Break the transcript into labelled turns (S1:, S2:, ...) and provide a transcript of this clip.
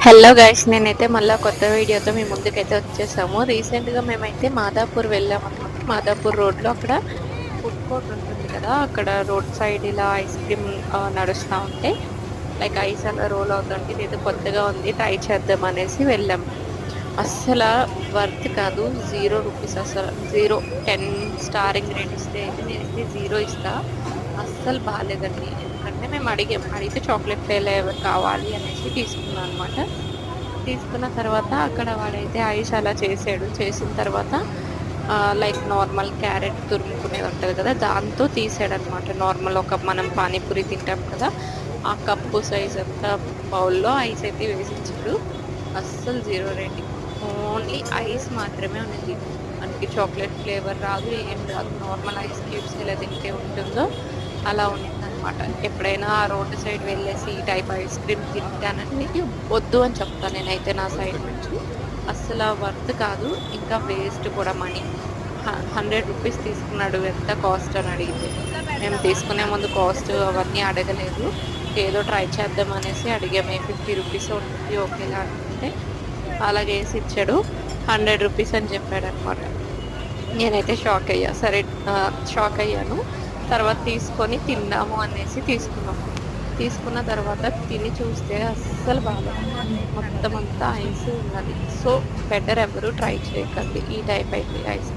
S1: Hello guys నేనైతే మళ్ళీ కొత్త వీడియోతో మీ ముందుకైతే వచ్చేసాము. రీసెంట్గా మేమైతే మాదాపూర్ వెళ్ళాము అనమాట మాదాపూర్ రోడ్లో అక్కడ ఫుడ్ కోర్ట్ ఉంటుంది కదా అక్కడ రోడ్ సైడ్ ఇలా ఐస్ క్రీమ్ నడుస్తూ ఉంటే లైక్ ఐస్ అలా రోల్ అవుతుంటే ఇది కొత్తగా ఉంది ట్రై చేద్దాం అనేసి వెళ్ళాము అస్సలు వర్త్ కాదు జీరో రూపీస్ అసలు జీరో టెన్ స్టారింగ్ రేట్ ఇస్తే అయితే నేనైతే జీరో ఇస్తాను అస్సలు బాగాలేదండి ఎందుకంటే మేము అడిగాం అడిగితే చాక్లెట్ ఫ్లేవర్ కావాలి? అనేసి తీసుకున్నాం అనమాట తీసుకున్న తర్వాత అక్కడ వాడైతే ఐస్ అలా చేసాడు. చేసిన తర్వాత లైక్ నార్మల్ క్యారెట్ తురుముకునేది ఉంటుంది కదా దాంతో తీసాడు అనమాట నార్మల్ ఒక మనం పానీపూరి తింటాం కదా ఆ కప్పు సైజ్ అంతా బౌల్లో ఐస్ అయితే వేసించాడు అస్సలు జీరో రేటింగ్. ఓన్లీ ఐస్ మాత్రమే ఉన్నది. మనకి చాక్లెట్ ఫ్లేవర్ రాదు ఏం రాదు. నార్మల్ ఐస్ క్యూబ్స్ ఎలా తింటే ఉంటుందో అలా ఉండిందనమాట ఎప్పుడైనా ఆ రోడ్డు సైడ్ వెళ్ళేసి ఈ టైప్ ఐస్ క్రీమ్ తింటానంటే వద్దు అని చెప్తాను నేనైతే నా సైడ్ నుంచి. అస్సలు వర్త్ కాదు. ఇంకా వేస్ట్ కూడా మనీ హండ్రెడ్ రూపీస్ తీసుకున్నాడు ఎంత కాస్ట్ అని అడిగితే. మేము తీసుకునే ముందు కాస్ట్ అవన్నీ అడగలేదు. ఏదో ట్రై చేద్దాం అనేసి అడిగాము ఫిఫ్టీ రూపీస్ ఉంటుంది ఓకేలా అనుకుంటే అలాగే వేసి ఇచ్చాడు. హండ్రెడ్ రూపీస్ అని చెప్పాడు అనమాట నేనైతే షాక్ అయ్యా. సరే షాక్ అయ్యాను. తర్వాత తీసుకొని తిందాము అనేసి తీసుకున్నాము తీసుకున్న తర్వాత తిని చూస్తే అస్సలు బాగా మొత్తం అంతా ఐస్ ఉన్నది. సో బెటర్ ఎవరు ట్రై చేయకండి. ఈ టైప్ అయితే ఐస్